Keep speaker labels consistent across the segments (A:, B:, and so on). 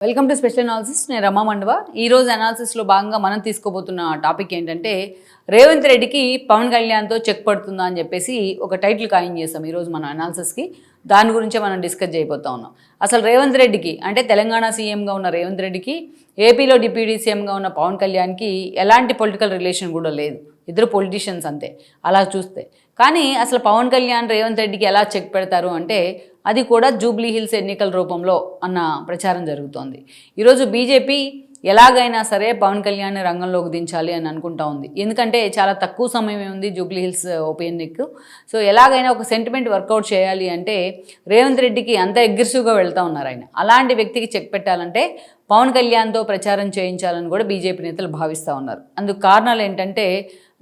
A: Welcome to special analysis నేను రమా మండవ. ఈరోజు అనాలిసిస్లో భాగంగా మనం తీసుకోబోతున్న టాపిక్ ఏంటంటే రేవంత్ రెడ్డికి పవన్ కళ్యాణ్తో చెక్ పడుతుందా అని చెప్పేసి ఒక టైటిల్ ఖాయం చేస్తాం ఈరోజు మన అనాలిసిస్కి దాని గురించే మనం డిస్కస్ చేయబోతా ఉన్నాం. అసలు రేవంత్ రెడ్డికి అంటే తెలంగాణ సీఎంగా ఉన్న రేవంత్ రెడ్డికి ఏపీలో డిప్యూటీ సీఎంగా ఉన్న పవన్ కళ్యాణ్కి ఎలాంటి పొలిటికల్ రిలేషన్ కూడా లేదు. ఇద్దరు పొలిటీషియన్స్ అంతే. అలా చూస్తే. కానీ అసలు పవన్ కళ్యాణ్ రేవంత్ రెడ్డికి ఎలా చెక్ పెడతారు అంటే అది కూడా జూబ్లీ హిల్స్ ఎన్నికల రూపంలో అన్న ప్రచారం జరుగుతోంది. ఈరోజు బీజేపీ ఎలాగైనా సరే పవన్ కళ్యాణ్ రంగంలోకి దించాలి అని అనుకుంటా ఉంది. ఎందుకంటే చాలా తక్కువ సమయమే ఉంది జూబ్లీ హిల్స్ ఉప ఎన్నిక సో ఎలాగైనా ఒక సెంటిమెంట్ వర్కౌట్ చేయాలి అంటే రేవంత్ రెడ్డికి అంత అగ్రెసివ్గా వెళ్తూ ఉన్నారు ఆయన. అలాంటి వ్యక్తికి చెక్ పెట్టాలంటే పవన్ కళ్యాణ్తో ప్రచారం చేయించాలని కూడా బీజేపీ నేతలు భావిస్తూ ఉన్నారు. అందుకు కారణాలు ఏంటంటే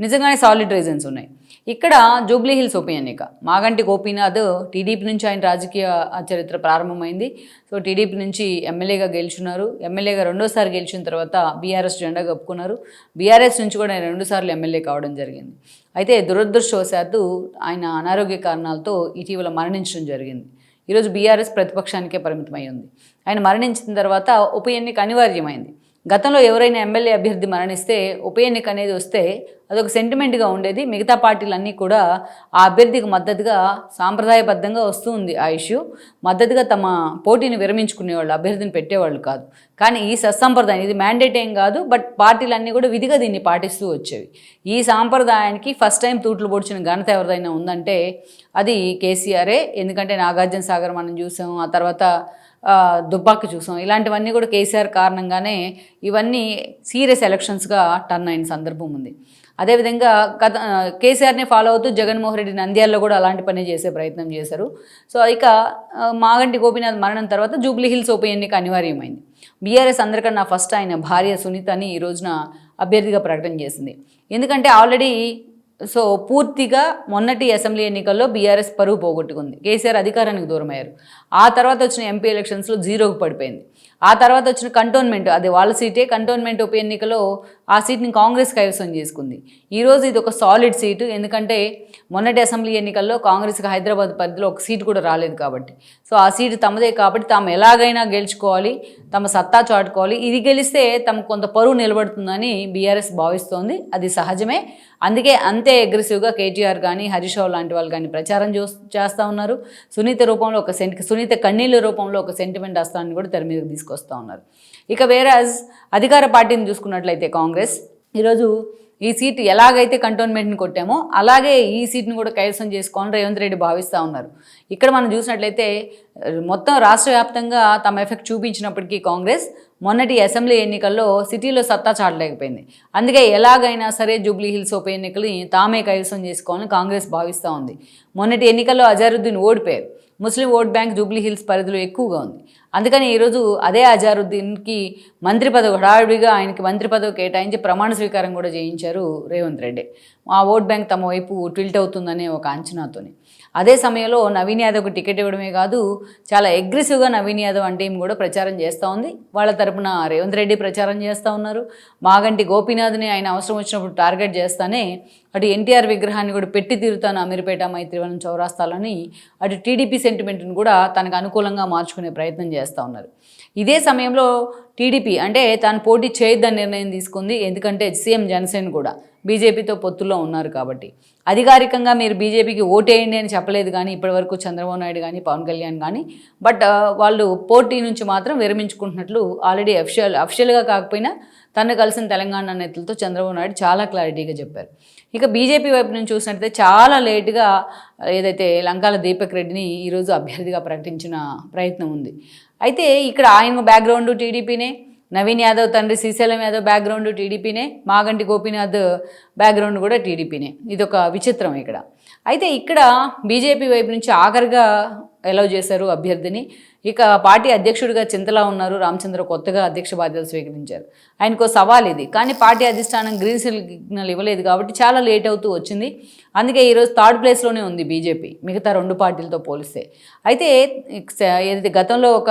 A: నిజంగానే సాలిడ్ రీజన్స్ ఉన్నాయి. ఇక్కడ జూబ్లీహిల్స్ ఉప ఎన్నిక. మాగంటి గోపీనాథ్ టీడీపీ నుంచి ఆయన రాజకీయ చరిత్ర ప్రారంభమైంది. సో టీడీపీ నుంచి ఎమ్మెల్యేగా గెలుచున్నారు. ఎమ్మెల్యేగా రెండోసారి గెలిచిన తర్వాత బీఆర్ఎస్ జెండా కప్పుకున్నారు. బీఆర్ఎస్ నుంచి కూడా ఆయన రెండుసార్లు ఎమ్మెల్యే కావడం జరిగింది. అయితే దురదృష్టవశాత్తు ఆయన అనారోగ్య కారణాలతో ఇటీవల మరణించడం జరిగింది. ఈరోజు బీఆర్ఎస్ ప్రతిపక్షానికే పరిమితమై ఉంది. ఆయన మరణించిన తర్వాత ఉప ఎన్నిక అనివార్యమైంది. గతంలో ఎవరైనా ఎమ్మెల్యే అభ్యర్థి మరణిస్తే ఉప ఎన్నిక అనేది వస్తే అదొక సెంటిమెంట్గా ఉండేది. మిగతా పార్టీలన్నీ కూడా ఆ అభ్యర్థికి మద్దతుగా సాంప్రదాయబద్ధంగా వస్తూ ఉంది ఆ ఇష్యూ మద్దతుగా తమ పోటీని విరమించుకునేవాళ్ళు అభ్యర్థిని పెట్టేవాళ్ళు కాదు. కానీ ఈ సత్సంప్రదాయం ఇది మ్యాండేట్ ఏం కాదు బట్ పార్టీలన్నీ కూడా విధిగా దీన్ని పాటిస్తూ వచ్చేవి. ఈ సాంప్రదాయానికి ఫస్ట్ టైం తూట్లు పొడిచిన ఘనత ఎవరిదైనా ఉందంటే అది కేసీఆరే. ఎందుకంటే నాగార్జున సాగర్ మనం చూసాం ఆ తర్వాత దుబ్బాకి చూసాం. ఇలాంటివన్నీ కూడా కేసీఆర్ కారణంగానే ఇవన్నీ సీరియస్ ఎలక్షన్స్గా టర్న్ అయిన సందర్భం ఉంది. అదేవిధంగా గత కేసీఆర్ని ఫాలో అవుతూ జగన్మోహన్ రెడ్డి నంద్యాలలో కూడా అలాంటి పని చేసే ప్రయత్నం చేశారు. సో ఇక మాగంటి గోపీనాథ్ మరణం తర్వాత జూబ్లీ హిల్స్ ఉప ఎన్నిక అనివార్యమైంది. బీఆర్ఎస్ అందరికన్నా ఫస్ట్ ఆయన భార్య సునీతని ఈ రోజున అభ్యర్థిగా ప్రకటన చేసింది. ఎందుకంటే ఆల్రెడీ సో పూర్తిగా మొన్నటి అసెంబ్లీ ఎన్నికల్లో బీఆర్ఎస్ పరువు పోగొట్టుకుంది. కేసీఆర్ అధికారానికి దూరమయ్యారు. ఆ తర్వాత వచ్చిన ఎంపీ ఎలక్షన్స్లో జీరోకు పడిపోయింది. ఆ తర్వాత వచ్చిన కంటోన్మెంట్ అది వాళ్ళ సీటే కంటోన్మెంట్ ఉప ఎన్నికలో ఆ సీట్ని కాంగ్రెస్ కైవసం చేసుకుంది. ఈరోజు ఇది ఒక సాలిడ్ సీటు ఎందుకంటే మొన్నటి అసెంబ్లీ ఎన్నికల్లో కాంగ్రెస్కి హైదరాబాద్ పరిధిలో ఒక సీటు కూడా రాలేదు కాబట్టి. సో ఆ సీటు తమదే కాబట్టి తాము ఎలాగైనా గెలుచుకోవాలి తమ సత్తా చాటుకోవాలి. ఇది గెలిస్తే తమకు కొంత పరువు నిలబడుతుందని బీఆర్ఎస్ భావిస్తోంది. అది సహజమే. అందుకే అంతే అగ్రెసివ్గా కేటీఆర్ కానీ హరీష్ రావు లాంటి వాళ్ళు కానీ ప్రచారం చేస్తూ ఉన్నారు. సునీత రూపంలో ఒక సెంట్ సునీత కన్నీళ్ళ రూపంలో ఒక సెంటిమెంట్ అస్తాన్ని కూడా తెర మీదకి తీసుకొస్తూ ఉన్నారు. ఇక వేరాజ్ అధికార పార్టీని చూసుకున్నట్లయితే కాంగ్రెస్ ఈరోజు ఈ సీట్ ఎలాగైతే కంటోన్మెంట్ని కొట్టామో అలాగే ఈ సీట్ని కూడా కైవసం చేసుకోవాలని రేవంత్ రెడ్డి భావిస్తూ ఉన్నారు. ఇక్కడ మనం చూసినట్లయితే మొత్తం రాష్ట్ర వ్యాప్తంగా తమ ఎఫెక్ట్ చూపించినప్పటికీ కాంగ్రెస్ మొన్నటి అసెంబ్లీ ఎన్నికల్లో సిటీలో సత్తా చాటలేకపోయింది. అందుకే ఎలాగైనా సరే జూబ్లీ హిల్స్ ఉప ఎన్నికలు తామే కైవసం చేసుకోవాలని కాంగ్రెస్ భావిస్తూ ఉంది. మొన్నటి ఎన్నికల్లో అజారుద్దీన్ ఓడిపోయారు. Muslim vote bank Jubilee Hills పరిధిలో ఎక్కువగా ఉంది. అందుకని ఈరోజు అదే అజారుద్దీన్కి మంత్రి పదవి హడావిడిగా ఆయనకి మంత్రి పదవి కేటాయించి ప్రమాణ స్వీకారం కూడా చేయించారు రేవంత్ రెడ్డి. ఆ ఓట్ బ్యాంక్ తమ వైపు ట్విల్ట్ అవుతుందనే ఒక అంచనాతోని. అదే సమయంలో నవీన్ యాదవ్కి టికెట్ ఇవ్వడమే కాదు చాలా అగ్రెసివ్గా నవీన్ యాదవ్ అంటే కూడా ప్రచారం చేస్తూ ఉంది. వాళ్ళ తరపున రేవంత్ రెడ్డి ప్రచారం చేస్తూ ఉన్నారు. మాగంటి గోపీనాథ్ని ఆయన అవసరం వచ్చినప్పుడు టార్గెట్ చేస్తానే అటు ఎన్టీఆర్ విగ్రహాన్ని కూడా పెట్టి తీరుతాను అమీర్పేట మైత్రివనం చౌరాస్తాలని అటు టీడీపీ సెంటిమెంట్ని కూడా తనకు అనుకూలంగా మార్చుకునే ప్రయత్నం చేస్తూ ఉన్నారు. ఇదే సమయంలో టీడీపీ అంటే తాను పోటీ చేయొద్దని నిర్ణయం తీసుకుంది ఎందుకంటే సీఎం జనసేన కూడా. బీజేపీతో పొత్తుల్లో ఉన్నారు కాబట్టి. అధికారికంగా మీరు బీజేపీకి ఓటేయండి అని చెప్పలేదు కానీ ఇప్పటివరకు చంద్రబాబు నాయుడు కానీ పవన్ కళ్యాణ్ కానీ బట్ వాళ్ళు పోటీ నుంచి మాత్రం విరమించుకుంటున్నట్లు ఆల్రెడీ అఫిషియల్ అఫిషియల్గా కాకపోయినా తను కలిసిన తెలంగాణ నేతలతో చంద్రబాబు నాయుడు చాలా క్లారిటీగా చెప్పారు. ఇక బీజేపీ వైపు నుంచి చూసినట్టయితే చాలా లేటుగా ఏదైతే లంకాల దీపక్ రెడ్డిని ఈరోజు అభ్యర్థిగా ప్రకటించిన ప్రయత్నం ఉంది. అయితే ఇక్కడ ఆయన బ్యాక్గ్రౌండ్ టీడీపీనే నవీన్ యాదవ్ తండ్రి శ్రీశైలం యాదవ్ బ్యాక్గ్రౌండ్ టీడీపీనే మాగంటి గోపీనాథ్ బ్యాక్గ్రౌండ్ కూడా టీడీపీనే. ఇది ఒక విచిత్రం ఇక్కడ. అయితే ఇక్కడ బీజేపీ వైపు నుంచి ఆఖరిగా ఎలవ్ చేశారు అభ్యర్థిని. ఇక పార్టీ అధ్యక్షుడిగా చింతలా ఉన్నారు రామచంద్ర కొత్తగా అధ్యక్ష బాధ్యతలు స్వీకరించారు. ఆయనకు సవాల్ ఇది. కానీ పార్టీ అధిష్టానం గ్రీన్ సిగ్నల్ ఇవ్వలేదు కాబట్టి చాలా లేట్ అవుతూ వచ్చింది. అందుకే ఈరోజు థర్డ్ ప్లేస్లోనే ఉంది బీజేపీ మిగతా రెండు పార్టీలతో పోలిస్తే. అయితే ఏదైతే గతంలో ఒక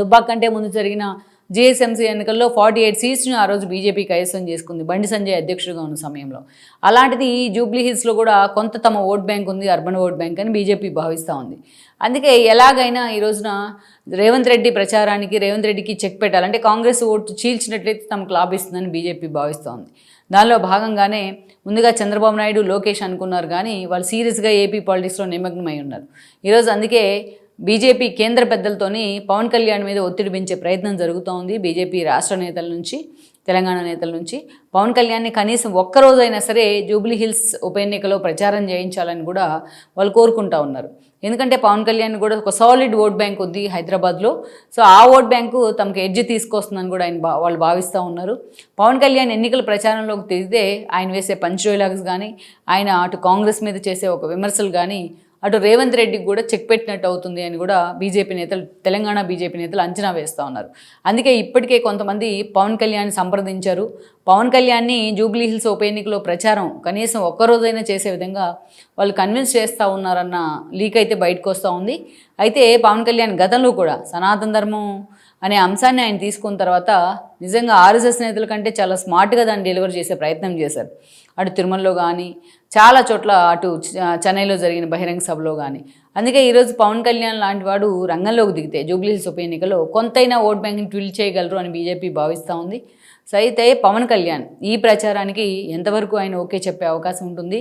A: దుబ్బాక్ కంటే ముందు జరిగిన జిఎస్ఎంసీ ఎన్నికల్లో ఫార్టీ ఎయిట్ సీట్స్ని ఆ రోజు బీజేపీ కైవసం చేసుకుంది. బండి సంజయ్ అధ్యక్షుడిగా ఉన్న సమయంలో. అలాంటిది జూబ్లీ హిల్స్లో కూడా కొంత తమ ఓట్ బ్యాంక్ ఉంది అర్బన్ ఓట్ బ్యాంక్ అని బీజేపీ భావిస్తూ ఉంది. అందుకే ఎలాగైనా ఈ రోజున రేవంత్ రెడ్డి ప్రచారానికి రేవంత్ రెడ్డికి చెక్ పెట్టాలంటే కాంగ్రెస్ ఓటు చీల్చినట్లయితే తమకు లాభిస్తుందని బీజేపీ భావిస్తోంది దానిలో భాగంగానే ముందుగా చంద్రబాబు నాయుడు లోకేష్ అనుకున్నారు కానీ వాళ్ళు సీరియస్గా ఏపీ పాలిటిక్స్లో నిమగ్నమై ఉన్నారు. ఈరోజు అందుకే బీజేపీ కేంద్ర పెద్దలతోని పవన్ కళ్యాణ్ మీద ఒత్తిడి పెంచే ప్రయత్నం జరుగుతోంది బీజేపీ రాష్ట్ర నేతల నుంచి తెలంగాణ నేతల నుంచి. పవన్ కళ్యాణ్ని కనీసం ఒక్కరోజైనా సరే జూబ్లీ హిల్స్ ఉప ఎన్నికలో ప్రచారం చేయించాలని కూడా వాళ్ళు కోరుకుంటా ఉన్నారు. ఎందుకంటే పవన్ కళ్యాణ్ కూడా ఒక సాలిడ్ ఓట్ బ్యాంక్ ఉంది హైదరాబాద్లో. సో ఆ ఓట్ బ్యాంకు తమకు ఎడ్జ్ తీసుకొస్తుందని కూడా ఆయన బా వాళ్ళు భావిస్తూ ఉన్నారు. పవన్ కళ్యాణ్ ఎన్నికల ప్రచారంలోకి తిరిగితే ఆయన వేసే పంచ్ డైలాగ్స్ కానీ ఆయన అటు కాంగ్రెస్ మీద చేసే ఒక విమర్శలు కానీ అటు రేవంత్ రెడ్డికి కూడా చెక్ పెట్టినట్టు అవుతుంది అని కూడా బీజేపీ నేతలు తెలంగాణ బీజేపీ నేతలు అంచనా వేస్తూ ఉన్నారు. అందుకే ఇప్పటికే కొంతమంది పవన్ కళ్యాణ్ సంప్రదించారు. పవన్ కళ్యాణ్ని జూబ్లీ హిల్స్ ఉప ఎన్నికలో ప్రచారం కనీసం ఒక్కరోజైనా చేసే విధంగా వాళ్ళు కన్విన్స్ చేస్తూ ఉన్నారన్న లీక్ అయితే బయటకు వస్తూ ఉంది. అయితే పవన్ కళ్యాణ్ గతంలో కూడా సనాతన ధర్మం అనే అంశాన్ని ఆయన తీసుకున్న తర్వాత నిజంగా ఆర్ఎస్ఎస్ నేతల కంటే చాలా స్మార్ట్గా దాన్ని డెలివర్ చేసే ప్రయత్నం చేశారు. అటు తిరుమలలో కానీ చాలా చోట్ల అటు చెన్నైలో జరిగిన బహిరంగ సభలో కానీ అందుకే ఈరోజు పవన్ కళ్యాణ్ లాంటి వాడు రంగంలోకి దిగితే జూబ్లీహిల్స్ ఉప ఎన్నికలో కొంతైనా ఓట్ బ్యాంక్ని ట్విల్ చేయగలరు అని బీజేపీ భావిస్తూ ఉంది. సో అయితే పవన్ కళ్యాణ్ ఈ ప్రచారానికి ఎంతవరకు ఆయన ఓకే చెప్పే అవకాశం ఉంటుంది?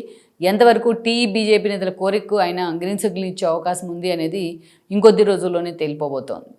A: ఎంతవరకు టీ బీజేపీ నేతల కోరికకు ఆయన గ్రీన్ సిగ్నల్ ఇచ్చే అవకాశం ఉంది అనేది ఇంకొద్ది రోజుల్లోనే తేలిపోబోతోంది.